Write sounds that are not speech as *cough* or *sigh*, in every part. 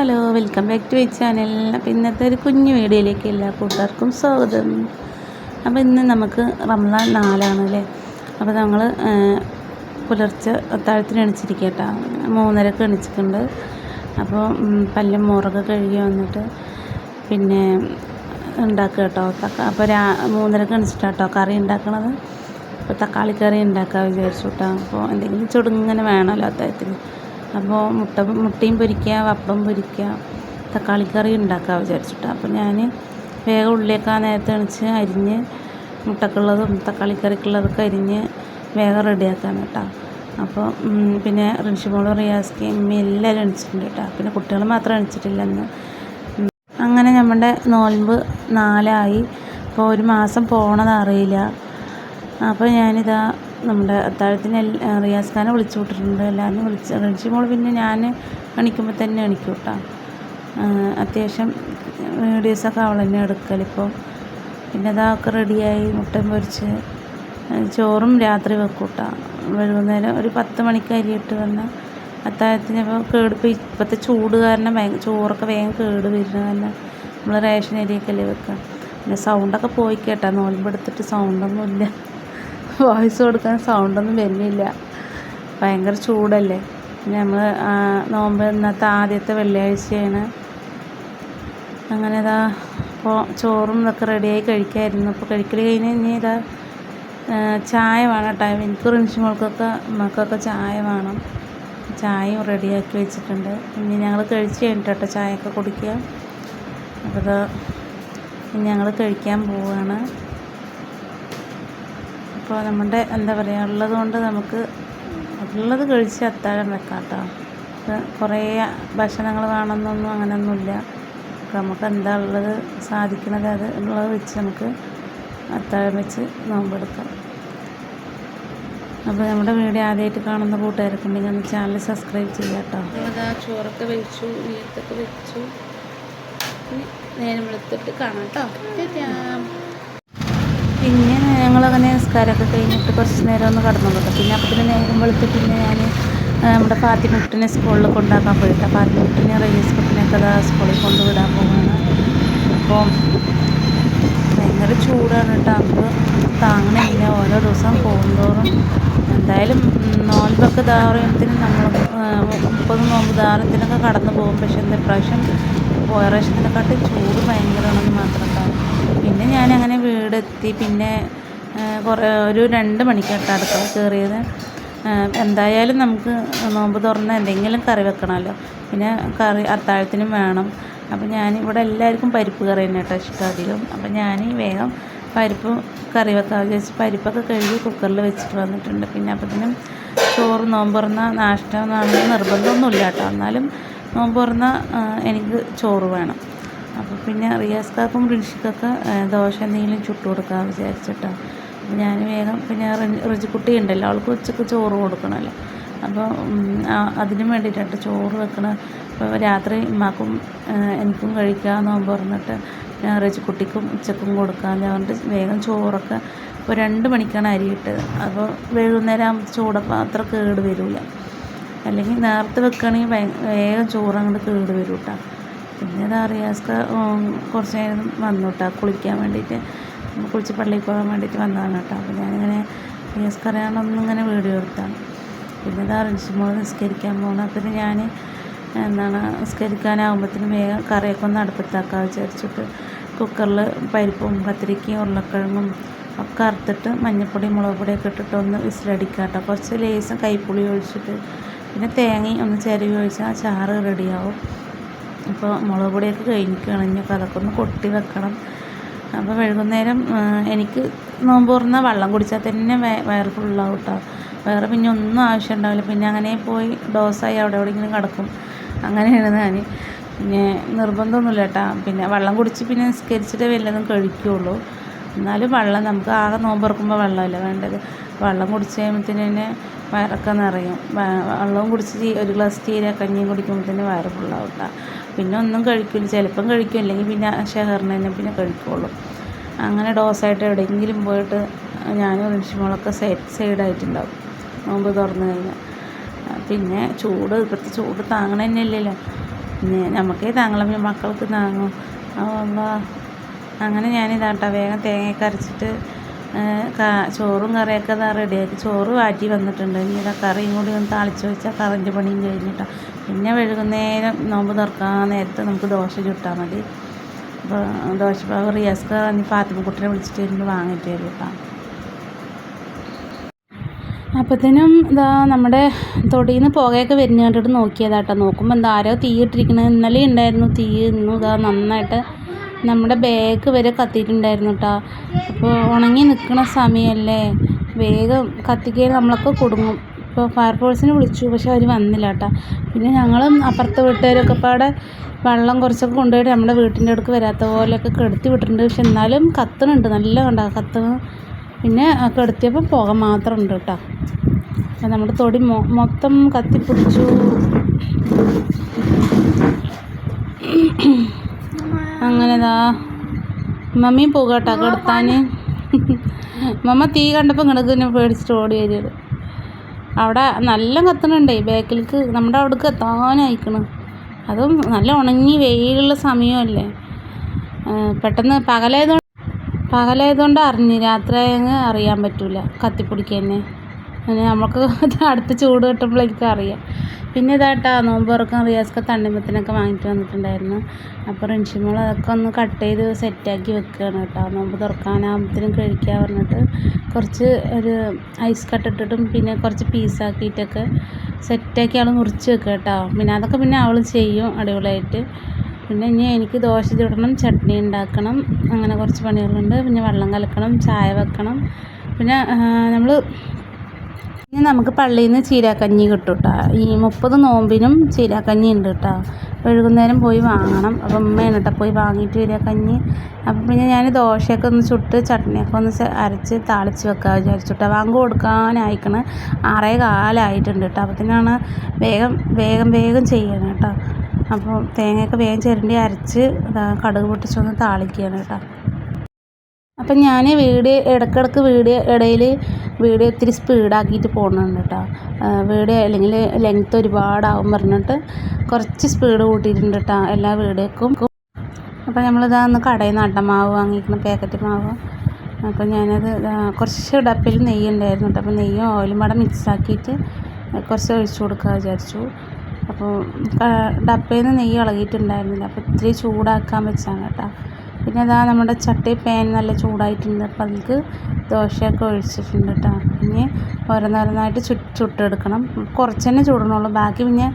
Hello welcome back to my channel. അപ്പോൾ ഇന്നത്തെ ഒരു കുഞ്ഞു വീഡിയോയിലേക്ക് എല്ലാ കൂട്ടുകാർക്കും സ്വാഗതം. അപ്പോൾ ഇന്ന് നമുക്ക് റംസാൻ നാലാണ് അല്ലേ? അപ്പോൾ ഞങ്ങൾ പുലർച്ചെ അത്താഴത്തിന് എണിച്ചിരിക്കുക കേട്ടോ മൂന്നരക്ക് എണിച്ചിട്ടുണ്ട്. അപ്പോൾ പല്ലും മോറൊക്കെ കഴുകി വന്നിട്ട് പിന്നെ ഉണ്ടാക്കുക കേട്ടോ. തക്ക അപ്പോൾ രാ മൂന്നരക്ക് എണിച്ചിട്ടാട്ടോ കറി ഉണ്ടാക്കണത്. അപ്പോൾ തക്കാളി കറി ഉണ്ടാക്കാൻ വിചാരിച്ചു കേട്ടോ. അപ്പോൾ എന്തെങ്കിലും ചുടുങ്ങനെ വേണമല്ലോ അത്താഴത്തിന്. അപ്പോൾ മുട്ട മുട്ടയും പൊരിക്കുക പപ്പടം പൊരിക്കുക തക്കാളിക്കറി ഉണ്ടാക്കുക വിചാരിച്ചിട്ട്. അപ്പോൾ ഞാൻ വേഗം ഉള്ളിയൊക്കെ നേരത്തെ എണിച്ച് അരിഞ്ഞ് മുട്ടക്കുള്ളതും തക്കാളിക്കറിക്കുള്ളതൊക്കെ അരിഞ്ഞ് വേഗം റെഡിയാക്കാൻ കേട്ടോ അപ്പോൾ പിന്നെ റിൻഷിമോളും റിയാസ്ക്ക് അമ്മി എല്ലാവരും എണിച്ചിട്ടുണ്ട് കേട്ടോ പിന്നെ കുട്ടികൾ മാത്രം എണിച്ചിട്ടില്ല എന്ന് അങ്ങനെ നമ്മുടെ നോൽമ്പ് നാലായി. അപ്പോൾ ഒരു മാസം പോണത് അറിയില്ല അപ്പോൾ ഞാനിതാ നമ്മുടെ അത്താഴത്തിന് റിയാസ് ഖാനെ വിളിച്ചു വിട്ടിട്ടുണ്ട് എല്ലാവരും വിളിച്ച് റിൻഷി മോൾ പിന്നെ ഞാൻ എണിക്കുമ്പോൾ തന്നെ എണിക്കും കേട്ടോ അത്യാവശ്യം വീഡിയോസൊക്കെ അവൾ തന്നെ എടുക്കലിപ്പോൾ പിന്നെ അതൊക്കെ റെഡിയായി മുട്ടയും പൊരിച്ച്. ചോറും രാത്രി വെക്കും കേട്ടോ വൈകുന്നേരം ഒരു പത്ത് മണിക്ക് അരിയിട്ട് വന്നാൽ അത്താഴത്തിന് ഇപ്പോൾ കേട് ഇപ്പോൾ ഇപ്പോഴത്തെ ചൂട് കാരണം ഭയങ്കര ചോറൊക്കെ വേഗം കേട് വരുന്ന കാരണം നമ്മൾ റേഷൻ അരിയൊക്കെ അല്ലേ വെക്കുക പിന്നെ സൗണ്ടൊക്കെ പോയി കേട്ടോ നോൽമ്പെടുത്തിട്ട് സൗണ്ടൊന്നുമില്ല വോയിസ് കൊടുക്കാൻ സൗണ്ടൊന്നും വരുന്നില്ല. ഭയങ്കര ചൂടല്ലേ? പിന്നെ നമ്മൾ നോമ്പ് ഇന്നത്തെ ആദ്യത്തെ വെള്ളിയാഴ്ചയാണ്. അങ്ങനെ ഇതാ ഇപ്പോൾ ചോറും ഇതൊക്കെ റെഡിയായി കഴിക്കായിരുന്നു. അപ്പോൾ കഴിക്കൽ കഴിഞ്ഞ് ഇനി ഇതാ ചായ വേണം കേട്ടോ. എനിക്ക് റിൻഷിമോൾക്കൊക്കെ മക്കൾക്കൊക്കെ ചായ വേണം. ചായയും റെഡിയാക്കി വെച്ചിട്ടുണ്ട്. ഇനി ഞങ്ങൾ കഴിച്ച് കഴിഞ്ഞിട്ടോ ചായയൊക്കെ കുടിക്കുക. അപ്പോൾ ഞങ്ങൾ കഴിക്കാൻ പോവുകയാണ് അപ്പോൾ നമ്മുടെ എന്താ പറയുക ഉള്ളത് കൊണ്ട് നമുക്ക് ഉള്ളത് കഴിച്ച് അത്താഴം വെക്കാം കേട്ടോ കുറേ ഭക്ഷണങ്ങൾ വേണമെന്നൊന്നും അങ്ങനെയൊന്നുമില്ല അപ്പോൾ നമുക്ക് എന്താ ഉള്ളത് സാധിക്കുന്നത് അത് ഉള്ളത് വെച്ച് നമുക്ക് അത്താഴം വെച്ച് നോമ്പെടുക്കാം അപ്പോൾ നമ്മുടെ വീഡിയോ ആദ്യമായിട്ട് കാണുന്ന കൂട്ടുകാരൊക്കെ ഉണ്ടെങ്കിൽ ഒന്ന് ചാനൽ സബ്സ്ക്രൈബ് ചെയ്യാം കേട്ടോ ചോറൊക്കെ വെച്ചു വീട്ടൊക്കെ വെച്ചു. നേരം വെളുത്തിട്ട് കാണാം കേട്ടോ ഞങ്ങളങ്ങനെ നിസ്കാരമൊക്കെ കഴിഞ്ഞിട്ട് കുറച്ച് നേരം ഒന്ന് കടന്നു കേട്ടോ. പിന്നെ അപ്പത്തിന് നേരം വെളുത്തിട്ട് പിന്നെ ഞാൻ നമ്മുടെ ഫാത്തിമുട്ടിനെ സ്കൂളിൽ കൊണ്ടാക്കാൻ പോയിട്ടാ ഫാത്തിമുട്ടിനെ റേസ് കുട്ടിനെയൊക്കെ അതാ സ്കൂളിൽ കൊണ്ടുവിടാൻ പോവുകയാണ് അപ്പോൾ ഭയങ്കര ചൂടാണ് കേട്ടോ. നമുക്ക് താങ്ങണില്ല. ഓരോ ദിവസം പോകുന്തോറും എന്തായാലും നോൻപൊക്കെ ധാരത്തിന് നമ്മൾ മുപ്പത് നോമ്പ് ധാരത്തിനൊക്കെ കടന്നു പോകും. പക്ഷെ എന്താ പ്രാവശ്യം പോയ പ്രാവശ്യത്തിനെക്കാട്ടും ചൂട് ഭയങ്കരമാണെന്ന് മാത്രം പിന്നെ ഞാനങ്ങനെ വീടെത്തി. പിന്നെ കുറേ ഒരു രണ്ട് മണിക്കാട്ടോ അടുക്കള കയറിയത് എന്തായാലും നമുക്ക് നോമ്പ് തുറന്ന് എന്തെങ്കിലും കറി വെക്കണമല്ലോ. പിന്നെ കറി അത്താഴത്തിനും വേണം. അപ്പോൾ ഞാൻ ഇവിടെ എല്ലാവർക്കും പരിപ്പ് കറി തന്നെ കേട്ടോ ഇഷ്ടം അധികം. അപ്പോൾ ഞാൻ വേഗം പരിപ്പ് കറി വെക്കാൻ വിചാരിച്ച് പരിപ്പൊക്കെ കഴുകി കുക്കറിൽ വെച്ചിട്ട് വന്നിട്ടുണ്ട്. പിന്നെ അപ്പത്തിനും ചോറ് നോമ്പ് തുറന്ന നാഷ്ട എന്നാണെന്ന് നിർബന്ധമൊന്നുമില്ല കേട്ടോ. എന്നാലും നോമ്പ് തുറന്ന എനിക്ക് ചോറ് വേണം. അപ്പോൾ പിന്നെ റിയാസ്കാർക്കും റിൻഷിക്കൊക്കെ ദോശ എന്തെങ്കിലും ചുട്ടു കൊടുക്കാൻ വിചാരിച്ചിട്ടോ ഞാൻ വേഗം പിന്നെ റിജിക്കുട്ടി ഉണ്ടല്ലോ അവൾക്ക് ഉച്ചയ്ക്ക് ചോറ് കൊടുക്കണമല്ലോ. അപ്പോൾ അതിനു വേണ്ടിയിട്ടാണ് ചോറ് വെക്കണ അപ്പോൾ രാത്രി ഉമ്മാക്കും എനിക്കും കഴിക്കാമെന്ന് പറഞ്ഞിട്ട് ഞാൻ റിജിക്കുട്ടിക്കും ഉച്ചക്കും കൊടുക്കാമെന്ന് പറഞ്ഞിട്ട് വേഗം ചോറൊക്കെ ഇപ്പോൾ രണ്ട് മണിക്കാണ് അരിയിട്ടത് അപ്പോൾ വൈകുന്നേരം ആകുമ്പോൾ ചൂടപ്പം അത്ര കേട് വരില്ല അല്ലെങ്കിൽ നേരത്തെ വെക്കുകയാണെങ്കിൽ വേഗം ചോറ് അങ്ങോട്ട് കേട് വരും കേട്ടോ പിന്നെ അത് അറിയാസ്ക കുറച്ച് നേരം വന്നു കേട്ടോ കുളിക്കാൻ വേണ്ടിയിട്ട്. കുളിച്ച് പള്ളിയിൽ പോകാൻ വേണ്ടിയിട്ട് വന്നതാണ് കേട്ടോ. അപ്പോൾ ഞാനിങ്ങനെ നിസ്കരണമെന്ന് ഇങ്ങനെ വീഡിയോ എടുത്താണ്. പിന്നെ ഇതാ റിൻഷിമോൾ നിസ്കരിക്കാൻ പോകണം പിന്നെ ഞാൻ എന്താണ് നിസ്കരിക്കാനാകുമ്പോഴത്തേനും വേഗം കറിയൊക്കെ ഒന്ന് അടുപ്പത്താക്കാൻ വിചാരിച്ചിട്ട് കുക്കറിൽ പരിപ്പും കത്തിരിക്കയും ഉരുളക്കിഴങ്ങും ഒക്കെ അറുത്തിട്ട് മഞ്ഞൾപ്പൊടി മുളക് പൊടിയൊക്കെ ഇട്ടിട്ട് ഒന്ന് വിസിലടിക്കുക കേട്ടോ. കുറച്ച് ലേസും കൈപ്പുളി ഒഴിച്ചിട്ട് പിന്നെ തേങ്ങയും ഒന്ന് ചിരവി ഒഴിച്ചാൽ ചാറ് റെഡിയാവും. അപ്പോൾ മുളക് പൊടിയൊക്കെ കഴിഞ്ഞിരിക്കുകയാണ്. ഇനിയൊക്കെ അതൊക്കെ ഒന്ന് കൊട്ടി വെക്കണം. അപ്പോൾ വൈകുന്നേരം എനിക്ക് നോമ്പ് തുറന്നാൽ വെള്ളം കുടിച്ചാൽ തന്നെ വയ- വയറ് ഫുള്ളാവും കേട്ടോ വേറെ പിന്നെ ഒന്നും ആവശ്യം ഉണ്ടാവില്ല പിന്നെ അങ്ങനെ പോയി ഡോസായി അവിടെ ഇങ്ങനെ കിടക്കും. അങ്ങനെയാണ് ഞാൻ പിന്നെ നിർബന്ധമൊന്നുമില്ല കേട്ടോ. പിന്നെ വെള്ളം കുടിച്ച് പിന്നെ നിസ്കരിച്ചിട്ട് വല്ലതും കഴിക്കുകയുള്ളൂ എന്നാലും വെള്ളം നമുക്ക് ആകെ നോമ്പ് തുറക്കുമ്പോൾ വെള്ളമല്ല വേണ്ടത്? വെള്ളം കുടിച്ച് കഴിയുമ്പോഴത്തേന് തന്നെ വയറൊക്കെ നിറയും. വെള്ളവും കുടിച്ച് ഒരു ഗ്ലാസ് തീരെ കഞ്ഞിയും കുടിക്കുമ്പോഴത്തേന് വയറ് ഫുള്ളാവും കേട്ടോ പിന്നെ ഒന്നും കഴിക്കില്ല ചിലപ്പം കഴിക്കും. അല്ലെങ്കിൽ പിന്നെ ഷെഹറിന് തന്നെ പിന്നെ കഴിക്കുള്ളൂ. അങ്ങനെ ഡോസായിട്ട് എവിടെയെങ്കിലും പോയിട്ട് ഞാനും റിൻഷിമോളൊക്കെ സൈഡ് സൈഡായിട്ടുണ്ടാവും. നോമ്പ് തുറന്നു കഴിഞ്ഞാൽ. പിന്നെ ചൂട് ഇപ്പോഴത്തെ ചൂട് താങ്ങണ തന്നെ ഇല്ലല്ലോ പിന്നെ നമുക്കേ താങ്കളമ്മ മക്കൾക്ക് താങ്ങും. അപ്പോൾ അങ്ങനെ ഞാനിതാട്ടോ വേഗം തേങ്ങയൊക്കെ അരച്ചിട്ട് ചോറും കറിയൊക്കെ ഇതാ റെഡിയാക്കി ചോറ് വാറ്റി വന്നിട്ടുണ്ട്. ഇനി ഇതാ കറിയും കൂടി ഒന്ന് താളിച്ച് വെച്ചാൽ കറിന്റെ പണിയും കഴിഞ്ഞിട്ടോ. പിന്നെ വൈകുന്നേരം നോമ്പ് തുറക്കാൻ നേരത്തെ നമുക്ക് ദോശ ചുട്ടാൽ മതി. അപ്പോൾ ദോശമാവ് റിയാസ്ക്ക് ഫാത്തിമക്കുട്ടിനെ വിളിച്ചിട്ട് വരുമ്പോൾ വാങ്ങിയിട്ട് വരും കേട്ടോ അപ്പോഴത്തേനും ഇതാ നമ്മുടെ തൊടിയിൽ നിന്ന് പുകയൊക്കെ വരുന്ന കണ്ടിട്ട് നോക്കിയതാട്ടോ. നോക്കുമ്പോൾ എന്താ ആരോ തീ ഇട്ടിരിക്കണത്. ഇന്നലെ ഉണ്ടായിരുന്നു തീ. ഇന്നു ഇതാ നന്നായിട്ട് നമ്മുടെ ബാഗ് വരെ കത്തിയിട്ടുണ്ടായിരുന്നു കേട്ടോ അപ്പോൾ ഉണങ്ങി നിൽക്കുന്ന സമയമല്ലേ വേഗം കത്തിക്കാൻ നമ്മളൊക്കെ കുടുങ്ങും. ഇപ്പോൾ ഫയർഫോഴ്സിനെ വിളിച്ചു പക്ഷേ അവർ വന്നില്ല കേട്ടോ. പിന്നെ ഞങ്ങളും അപ്പുറത്തെ വീട്ടുകാരൊക്കെ പാടെ വെള്ളം കുറച്ചൊക്കെ കൊണ്ടുപോയിട്ട് നമ്മുടെ വീട്ടിന്റെ അടുക്ക് വരാത്ത പോലെയൊക്കെ കെടുത്തി വിട്ടിട്ടുണ്ട്. പക്ഷെ എന്നാലും കത്തണുണ്ട് നല്ല കണ്ട കത്തണ് പിന്നെ കെടുത്തിയപ്പോൾ പുക മാത്രം ഉണ്ട് കേട്ടോ. അപ്പം നമ്മുടെ തൊടി മൊ മൊത്തം കത്തിപ്പിടിച്ചു. അങ്ങനെതാ മമ്മി പോകട്ടോ കെടുത്താൻ മമ്മ തീ കണ്ടപ്പോൾ ഇങ്ങോട്ട് പേടിച്ചിട്ട് ഓടി വരികയാണ്. അവിടെ നല്ല കത്തണുണ്ടേ. ബാക്കിലേക്ക് നമ്മുടെ അവിടേക്ക് എത്താനായിക്കണം. അതും നല്ല ഉണങ്ങി വെയിലുള്ള സമയമല്ലേ. പെട്ടെന്ന് പകലായതുകൊണ്ട് പകലായതുകൊണ്ട് അറിഞ്ഞ് അങ്ങ് അറിയാൻ പറ്റില്ല കത്തിപ്പിടിക്കുക തന്നെ പിന്നെ നമുക്ക് *laughs* അടുത്ത് ചൂട് കിട്ടുമ്പോഴേക്കും അറിയാം. പിന്നെ ഇതാട്ടാ നോമ്പ് തുറക്കാൻ റിയാസ്ക്ക് തണ്ണിമത്തിനൊക്കെ വാങ്ങിയിട്ട് വന്നിട്ടുണ്ടായിരുന്നു. അപ്പോൾ റിൻഷിമോൾ അതൊക്കെ ഒന്ന് കട്ട് ചെയ്ത് സെറ്റാക്കി വെക്കുകയാണ് കേട്ടോ. നോമ്പ് തുറക്കാനാകുമ്പത്തിനും കഴിക്കാൻ പറഞ്ഞിട്ട് കുറച്ച് ഒരു ഐസ് കട്ട് ഇട്ടിട്ടും പിന്നെ കുറച്ച് പീസാക്കിയിട്ടൊക്കെ സെറ്റാക്കി അവൾ മുറിച്ച് വെക്കുക കേട്ടോ. പിന്നെ അതൊക്കെ പിന്നെ അവൾ ചെയ്യും അടിപൊളിയായിട്ട്. പിന്നെ ഇനി എനിക്ക് ദോശ ചുടണം ചട്നി ഉണ്ടാക്കണം അങ്ങനെ കുറച്ച് പണികളുണ്ട്. പിന്നെ വെള്ളം കലക്കണം ചായ വെക്കണം. പിന്നെ നമ്മൾ ഇനി നമുക്ക് പള്ളിയിൽ നിന്ന് ചീരാക്കഞ്ഞി കിട്ടും കേട്ടോ ഈ മുപ്പത് നോമ്പിനും ചീരാക്കഞ്ഞി ഉണ്ട് കേട്ടോ വൈകുന്നേരം പോയി വാങ്ങണം. അപ്പം ഉമ്മയാണ് കേട്ടോ പോയി വാങ്ങിയിട്ട് വരിക കഞ്ഞി. അപ്പം പിന്നെ ഞാൻ ദോശയൊക്കെ ഒന്ന് ചുട്ട് ചട്നിയൊക്കെ ഒന്ന് അരച്ച് താളിച്ച് വെക്കാൻ വിചാരിച്ചു വാങ്ങ് കൊടുക്കാനായിക്കണ്. ആറേ കാലമായിട്ടുണ്ട് കേട്ടോ അപ്പത്തിനാണ് വേഗം വേഗം വേഗം ചെയ്യണം കേട്ടോ അപ്പോൾ തേങ്ങയൊക്കെ വേഗം ചിരണ്ടി അരച്ച് കടുക് പൊട്ടിച്ചൊന്ന് താളിക്കുകയാണ് കേട്ടോ അപ്പം ഞാൻ വീഡിയോ ഇടയ്ക്കിടയ്ക്ക് വീഡിയോ ഇടയിൽ വീഡിയോ ഇത്തിരി സ്പീഡാക്കിയിട്ട് പോകുന്നുണ്ട് കേട്ടോ. വീഡിയോ അല്ലെങ്കിൽ ലെങ്ത്ത് ഒരുപാടാവും പറഞ്ഞിട്ട് കുറച്ച് സ്പീഡ് കൂട്ടിയിട്ടുണ്ട് കേട്ടോ എല്ലാ വീഡിയോക്കും അപ്പോൾ നമ്മളിതാ ഒന്ന് കടയിൽ നിന്ന് അട്ടമാവ് വാങ്ങിക്കുന്ന പാക്കറ്റ് മാവ്. അപ്പോൾ ഞാനത് കുറച്ച് ഡപ്പിൽ നെയ്യ് ഉണ്ടായിരുന്നു കേട്ടോ. അപ്പോൾ നെയ്യും ഓയിലും കൂടെ മിക്സാക്കിയിട്ട് കുറച്ച് ഒഴിച്ചു കൊടുക്കാൻ വിചാരിച്ചു. അപ്പോൾ ഡപ്പയിൽ നിന്ന് നെയ്യ് ഇളകിയിട്ടുണ്ടായിരുന്നില്ല. അപ്പോൾ ഇത്തിരി ചൂടാക്കാൻ വെച്ചാണ് കേട്ടോ. പിന്നെ അതാ നമ്മുടെ ചട്ടി പാൻ നല്ല ചൂടായിട്ടുണ്ട്. അപ്പോൾ അതിലേക്ക് ദോശയൊക്കെ ഒഴിച്ചിട്ടുണ്ട് കേട്ടോ പിന്നെ ഓരോന്നോരോന്നായിട്ട് ചു ചുട്ടെടുക്കണം. കുറച്ച് തന്നെ ചൂടണുള്ളൂ. ബാക്കി പിന്നെ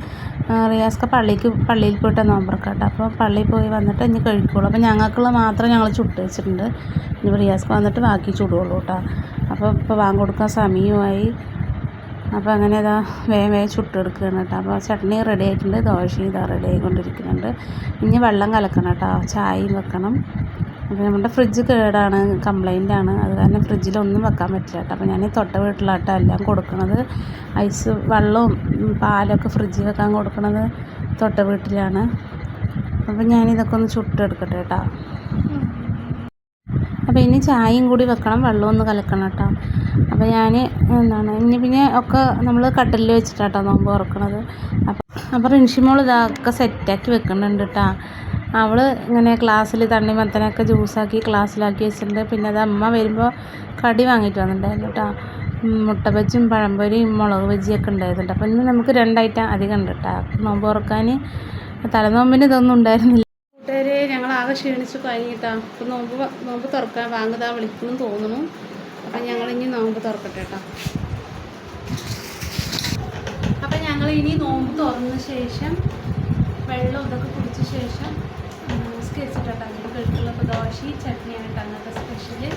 റിയാസ്ക്ക പള്ളിക്ക് പള്ളിയിൽ പോയിട്ട് നോമ്പറക്കാം കേട്ടോ അപ്പോൾ പള്ളിയിൽ പോയി വന്നിട്ട് ഇനി കഴിക്കുള്ളൂ. അപ്പോൾ ഞങ്ങൾക്കുള്ള മാത്രം ഞങ്ങൾ ചുട്ട് വെച്ചിട്ടുണ്ട്. ഇനി റിയാസ്ക്ക വന്നിട്ട് ബാക്കി ചൂടുള്ളൂ കേട്ടോ അപ്പോൾ ഇപ്പോൾ വാങ്ങി കൊടുക്കാൻ സമയമായി അപ്പോൾ അങ്ങനെ ഇതാ വേഗം വേഗം ചുട്ടെടുക്കുകയാണ് കേട്ടോ. അപ്പോൾ ചട്നി റെഡി ആയിട്ടുണ്ട്. ദോശ ഇതാ റെഡി ആയിക്കൊണ്ടിരിക്കുന്നുണ്ട്. ഇനി വെള്ളം കലക്കണം കേട്ടോ. ചായയും വെക്കണം. അപ്പോൾ നമ്മുടെ ഫ്രിഡ്ജ് കേടാണ് കംപ്ലൈന്റ് ആണ്. അത് കാരണം ഫ്രിഡ്ജിലൊന്നും വെക്കാൻ പറ്റില്ല കേട്ടോ. അപ്പോൾ ഞാൻ തൊട്ട വീട്ടിലാട്ടോ എല്ലാം കൊടുക്കുന്നത് ഐസ് വെള്ളവും പാലൊക്കെ ഫ്രിഡ്ജിൽ വെക്കാൻ കൊടുക്കുന്നത് തൊട്ട വീട്ടിലാണ്. അപ്പോൾ ഞാനിതൊക്കെ ഒന്ന് ചുട്ടെടുക്കട്ടെ കേട്ടോ. അപ്പോൾ ഇനി ചായയും കൂടി വെക്കണം വെള്ളം ഒന്ന് കലക്കണം കേട്ടോ. അപ്പോൾ ഞാൻ എന്താണ് ഇനി പിന്നെ ഒക്കെ നമ്മൾ കട്ടിലിൽ വെച്ചിട്ടാട്ടോ നോമ്പ് തുറക്കണത്. അപ്പോൾ അപ്പോൾ റിൻഷിമോൾ ഇതൊക്കെ സെറ്റാക്കി വെക്കുന്നുണ്ട് കേട്ടോ. അവൾ ഇങ്ങനെ ക്ലാസ്സിൽ തണ്ണിമത്തനൊക്കെ ജ്യൂസാക്കി ക്ലാസ്സിലാക്കി വെച്ചിട്ടുണ്ട്. പിന്നെ അത് അമ്മ വരുമ്പോൾ കടി വാങ്ങിയിട്ട് വന്നിട്ടുണ്ടായിരുന്നു കേട്ടോ. മുട്ട ബജ്ജിയും പഴംപൊരിയും മുളക് ബജ്ജിയൊക്കെ ഉണ്ടായിരുന്നുണ്ട് അപ്പോൾ ഇന്ന് നമുക്ക് രണ്ടായിട്ടാണ് അധികം ഉണ്ട് കേട്ടോ. നോമ്പ് തുറക്കാൻ തലനോമ്പിന് ഇതൊന്നും ഉണ്ടായിരുന്നില്ല. ഞങ്ങൾ ആകെ ക്ഷീണിച്ച് കഴിഞ്ഞിട്ടാ. ഇപ്പം നോമ്പ് നോമ്പ് തുറക്കാൻ വാങ്ങുതാ വിളിക്കുന്നു തോന്നുന്നു. അപ്പം ഞങ്ങൾ ഇനി നോമ്പ് തുറക്കട്ടെ കേട്ടോ അപ്പം ഞങ്ങൾ ഇനി നോമ്പ് തുറന്ന ശേഷം വെള്ളം ഇതൊക്കെ കുടിച്ച ശേഷം നിസ്കരിച്ചിട്ടാണ് അങ്ങനെ കേട്ടുള്ള ദോശയും ചട്നിയാണ് അന്നത്തെ സ്പെഷ്യൽ.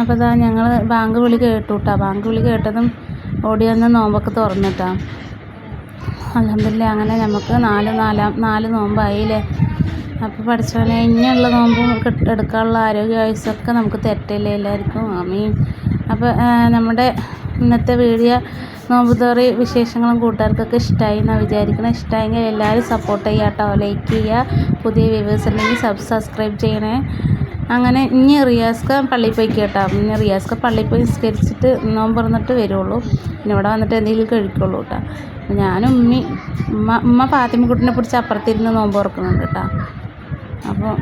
അപ്പോൾ ഇതാ ഞങ്ങൾ ബാങ്ക് വിളി കേട്ടു കേട്ടോ ബാങ്ക് വിളി കേട്ടതും ഓടി വന്ന് നോമ്പൊക്കെ തുറന്നിട്ടാ. അലഹമില്ല അങ്ങനെ നമുക്ക് നാല് നാലാം നാല് നോമ്പായില്ലേ? അപ്പോൾ പഠിച്ചവനെ ഇനിയുള്ള നോമ്പും എടുക്കാനുള്ള ആരോഗ്യ വയസ്സൊക്കെ നമുക്ക് തെറ്റില്ല എല്ലാവർക്കും? ആമീൻ. അപ്പോൾ നമ്മുടെ ഇന്നത്തെ വീഡിയോ നോമ്പ് തോറി വിശേഷങ്ങളും കൂട്ടുകാർക്കൊക്കെ ഇഷ്ടമായി എന്നാണ് വിചാരിക്കണം. ഇഷ്ടമായെങ്കിൽ എല്ലാവരും സപ്പോർട്ട് ചെയ്യുക കേട്ടോ ലൈക്ക് ചെയ്യുക. പുതിയ വ്യൂവേഴ്സ് ഉണ്ടെങ്കിൽ സബ് സബ്സ്ക്രൈബ് ചെയ്യണേ. അങ്ങനെ ഇനി റിയാസ്ക പള്ളി പോയി കേട്ടോ. ഇനി റിയാസ്ക പള്ളി പോയി നിസ്കരിച്ചിട്ട് നോമ്പ് തുറന്നിട്ട് വരുള്ളൂ. പിന്നെ ഇവിടെ വന്നിട്ട് എന്തെങ്കിലും കഴിക്കുള്ളൂ കേട്ടോ ഞാനും ഉമ്മി ഉമ്മ ഉമ്മ ഫാത്തിമക്കുട്ടിനെ പിടിച്ച് അപ്പുറത്തിരുന്ന് നോമ്പ് തുറക്കുന്നുണ്ട് കേട്ടോ. അപ്പോൾ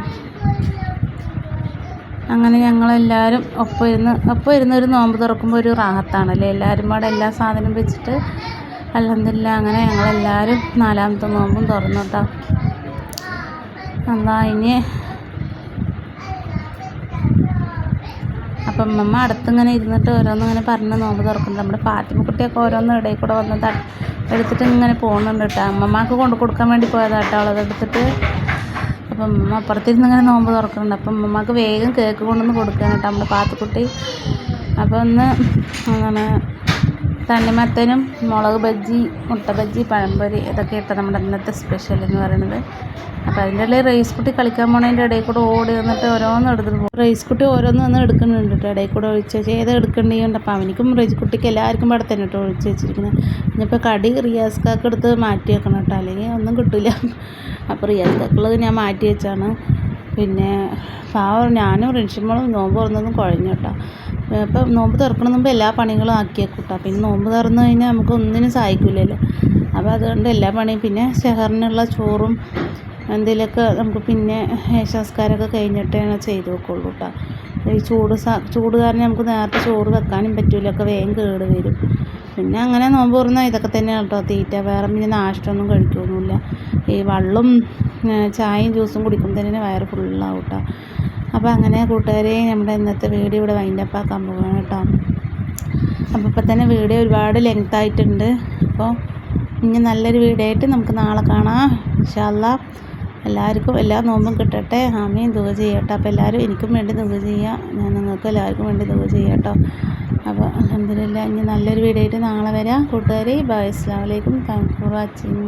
അങ്ങനെ ഞങ്ങളെല്ലാവരും ഒപ്പം ഇരുന്ന് ഒപ്പം ഇരുന്ന് ഒരു നോമ്പ് തുറക്കുമ്പോൾ ഒരു റാഹത്താണല്ലേ? എല്ലാവരും പാടെ എല്ലാ സാധനവും വെച്ചിട്ട് അൽഹംദുലില്ലാ അങ്ങനെ ഞങ്ങളെല്ലാവരും നാലാമത്തെ നോമ്പും തുറന്നു കേട്ടോ. എന്താ ഇനി അപ്പം അമ്മ അടുത്തിങ്ങനെ ഇരുന്നിട്ട് ഓരോന്നിങ്ങനെ പറഞ്ഞ് നോമ്പ് തുറക്കുന്നത് നമ്മുടെ ഫാത്തിമക്കുട്ടിയൊക്കെ ഓരോന്നും ഇടയിൽ കൂടെ വന്ന് ത എടുത്തിട്ട് ഇങ്ങനെ പോകുന്നുണ്ട് കേട്ടോ. അമ്മമ്മക്ക് കൊണ്ടു കൊടുക്കാൻ വേണ്ടി പോയതാ കേട്ടോ അവളത് എടുത്തിട്ട് അപ്പം അമ്മ അപ്പുറത്തിരുന്ന് ഇങ്ങനെ നോമ്പ് തുറക്കുന്നുണ്ട്. അപ്പം അമ്മമാർക്ക് വേഗം കേക്ക് കൊണ്ടുവന്ന് കൊടുക്കുകയാണ് കേട്ടോ നമ്മുടെ പാത്തുക്കുട്ടി അപ്പോൾ ഒന്ന് എന്താണ് തണ്ണിമത്തനും മുളക് ബജ്ജി മുട്ട ബജ്ജി പഴംപൊരി ഇതൊക്കെ ഇട്ട നമ്മുടെ ഇന്നത്തെ സ്പെഷ്യൽ എന്ന് പറയുന്നത്. അപ്പോൾ അതിന്റെ ഇടയിൽ റൈസ് കുട്ടി കളിക്കാൻ പോണതിന്റെ ഇടയിൽ കൂടെ ഓടി വന്നിട്ട് ഓരോന്ന് എടുത്തിട്ട് പോകും റൈസ് കുട്ടി ഓരോന്ന് വന്ന് എടുക്കുന്നുണ്ട് കേട്ടോ. ഇടയിൽ കൂടെ ഒഴിച്ച് വെച്ച് ഏത് എടുക്കേണ്ടിയുണ്ട് അപ്പോൾ അവനിക്കും റൈസ് കുട്ടിക്ക് എല്ലാവർക്കും ഇവിടെ തന്നെ കേട്ടോ ഒഴിച്ച് വെച്ചിരിക്കുന്നത്. ഇനിയിപ്പോൾ കടി റിയാസ് കാക്ക് എടുത്ത് മാറ്റി വെക്കണം കേട്ടോ. അല്ലെങ്കിൽ ഒന്നും കിട്ടില്ല അപ്പോൾ റിയാസ്കാക്കുള്ളത് ഞാൻ മാറ്റി വെച്ചാണ്. പിന്നെ പാവം ഞാനും റിൻഷിമോളും നോമ്പ് തുറന്നതും കുഴഞ്ഞു കേട്ടോ. ഇപ്പം നോമ്പ് തുറക്കണ മുമ്പ് എല്ലാ പണികളും ആക്കി കൂട്ടാം പിന്നെ നോമ്പ് തുറന്നു കഴിഞ്ഞാൽ നമുക്ക് ഒന്നിനും സഹായിക്കില്ലല്ലോ അപ്പോൾ അതുകൊണ്ട് എല്ലാ പണിയും പിന്നെ ഷെഹറിനുള്ള ചോറും എന്തെങ്കിലുമൊക്കെ നമുക്ക് പിന്നെ സംസ്കാരമൊക്കെ കഴിഞ്ഞിട്ടേ ചെയ്തു വെക്കുള്ളൂ കേട്ടോ ഈ ചൂട് ചൂട് കാരണം നമുക്ക് നേരത്തെ ചോറ് വെക്കാനും പറ്റില്ല ഒക്കെ വേഗം കേട് വരും. പിന്നെ അങ്ങനെ നോമ്പ് തുറന്നാൽ ഇതൊക്കെ തന്നെയാണ് കേട്ടോ തീറ്റ. വേറെ പിന്നെ നാഷ്ടമൊന്നും കഴിക്കൊന്നുമില്ല. ഈ വെള്ളം ചായയും ജ്യൂസും കുടിക്കുമ്പോൾ തന്നെ വയറ് ഫുള്ളാവും കേട്ടോ അപ്പോൾ അങ്ങനെ കൂട്ടുകാരെ നമ്മുടെ ഇന്നത്തെ വീഡിയോ ഇവിടെ വൈൻഡപ്പ് ആക്കാൻ പോവുകയാണ് കേട്ടോ. അപ്പോൾ ഇപ്പോൾ തന്നെ വീഡിയോ ഒരുപാട് ലെങ്ത് ആയിട്ടുണ്ട്. അപ്പോൾ ഇനി നല്ലൊരു വീഡിയോ ആയിട്ട് നമുക്ക് നാളെ കാണാം. ഇൻഷാല്ല എല്ലാവർക്കും എല്ലാ നോമ്പും കിട്ടട്ടെ. ആമയും ദുഃഖ ചെയ്യട്ടെ. അപ്പോൾ എല്ലാവരും എനിക്കും വേണ്ടി ദുഃഖ ചെയ്യുക ഞാൻ നിങ്ങൾക്ക് എല്ലാവർക്കും വേണ്ടി ദുഃഖ ചെയ്യട്ടോ അപ്പോൾ അലഹമില്ല ഇനി നല്ലൊരു വീഡിയോ ആയിട്ട് നാളെ വരാം. കൂട്ടുകാരെ ബൈ. അസ്സാം വലൈക്കും താങ്ക് ഫോർ വാച്ചിങ്